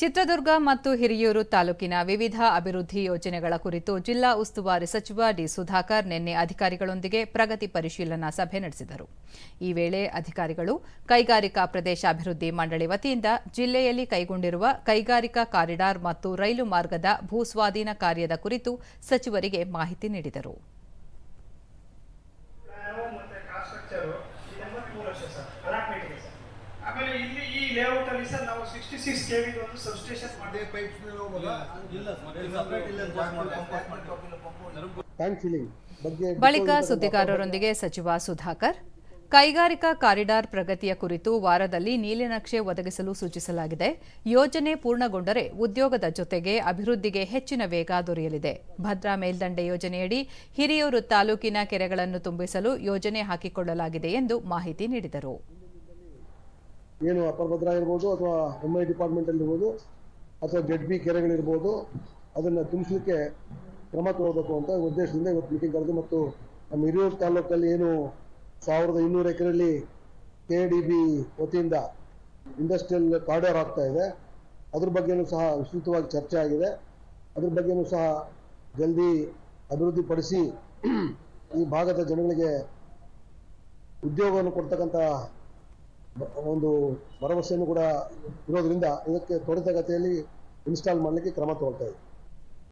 ಚಿತ್ರದುರ್ಗ ಮತ್ತು ಹಿರಿಯೂರು ತಾಲೂಕಿನ ವಿವಿಧ ಅಭಿವೃದ್ಧಿ ಯೋಜನೆಗಳ ಕುರಿತು ಜಿಲ್ಲಾ ಉಸ್ತುವಾರಿ ಸಚಿವ ಡಿ ಸುಧಾಕರ್ ನಿನ್ನೆ ಅಧಿಕಾರಿಗಳೊಂದಿಗೆ ಪ್ರಗತಿ ಪರಿಶೀಲನಾ ಸಭೆ ನಡೆಸಿದರು. ಈ ವೇಳೆ ಅಧಿಕಾರಿಗಳು, ಕೈಗಾರಿಕಾ ಪ್ರದೇಶ ಅಭಿವೃದ್ಧಿ ಮಂಡಳಿ ವತಿಯಿಂದ ಜಿಲ್ಲೆಯಲ್ಲಿ ಕೈಗೊಂಡಿರುವ ಕೈಗಾರಿಕಾ ಕಾರಿಡಾರ್ ಮತ್ತು ರೈಲು ಮಾರ್ಗದ ಭೂಸ್ವಾಧೀನ ಕಾರ್ಯದ ಕುರಿತು ಸಚಿವರಿಗೆ ಮಾಹಿತಿ ನೀಡಿದರು. ಆಮೇಲೆ ಇಲ್ಲಿ ಈ ಲೇಔಟ್ ಅಲ್ಲಿ ಸರ್ ನಾವು ಸಿಕ್ಸ್ಟಿ ಸಿಕ್ಸ್ ಕೆ ವಿ ಒಂದು ಸಬ್ಸ್ಟೇಷನ್ ಮಾಡಿದೆ ಪೈಪ್ಸ್ ಬಳಿಕ ಸುದ್ದಿಗಾರರೊಂದಿಗೆ ಸಚಿವ ಸುಧಾಕರ್. ಕೈಗಾರಿಕಾ ಕಾರಿಡಾರ್ ಪ್ರಗತಿಯ ಕುರಿತು ವಾರದಲ್ಲಿ ನೀಲಿನಕ್ಷೆ ಒದಗಿಸಲು ಸೂಚಿಸಲಾಗಿದೆ. ಯೋಜನೆ ಪೂರ್ಣಗೊಂಡರೆ ಉದ್ಯೋಗದ ಜೊತೆಗೆ ಅಭಿವೃದ್ಧಿಗೆ ಹೆಚ್ಚಿನ ವೇಗ ದೊರೆಯಲಿದೆ. ಭದ್ರಾ ಮೇಲ್ದಂಡೆ ಯೋಜನೆಯಡಿ ಹಿರಿಯೂರು ತಾಲೂಕಿನ ಕೆರೆಗಳನ್ನು ತುಂಬಿಸಲು ಯೋಜನೆ ಹಾಕಿಕೊಳ್ಳಲಾಗಿದೆ ಎಂದು ಮಾಹಿತಿ ನೀಡಿದರು. ಏನು ಅಪರ ಇರ್ಬೋದು ಅಥವಾ ಎಂ ಐ ಡಿಪಾರ್ಟ್ಮೆಂಟ್ ಇರ್ಬೋದು ಅಥವಾ ಜೆಡ್ ಬಿ ಕೆರೆಗಳಿರ್ಬೋದು ಅದನ್ನ ತುಂಬಿಸ್ಲಿಕ್ಕೆ ಕ್ರಮ ತಗೋಬೇಕು ಅಂತ ಉದ್ದೇಶದಿಂದ ಇವತ್ತು ಮೀಟಿಂಗ್ ಕರೆದು ಮತ್ತು ನಮ್ಮ ಹಿರಿಯೂರು ತಾಲೂಕಲ್ಲಿ ಏನು ಸಾವಿರದ ಇನ್ನೂರು ಎಕರೆಯಲ್ಲಿ ಕೆ ಡಿ ಬಿ ವತಿಯಿಂದ ಇಂಡಸ್ಟ್ರಿಯಲ್ ಕಾರಿಡಾರ್ ಆಗ್ತಾ ಇದೆ. ಅದ್ರ ಬಗ್ಗೆನೂ ಸಹ ವಿಸ್ತೃತವಾಗಿ ಚರ್ಚೆ ಆಗಿದೆ. ಅದ್ರ ಬಗ್ಗೆನೂ ಸಹ ಜಲ್ದಿ ಅಭಿವೃದ್ಧಿಪಡಿಸಿ ಈ ಭಾಗದ ಜನಗಳಿಗೆ ಉದ್ಯೋಗವನ್ನು ಕೊಡ್ತಕ್ಕಂಥ ಒಂದು ಭರವಸೆಯನ್ನು ಕೂಡ ಇರೋದ್ರಿಂದ ಇದಕ್ಕೆ ತ್ವರಿತಗತಿಯಲ್ಲಿ ಇನ್ಸ್ಟಾಲ್ ಮಾಡಲಿಕ್ಕೆ ಕ್ರಮ ತಗೊಳ್ತಾ ಇದೆ.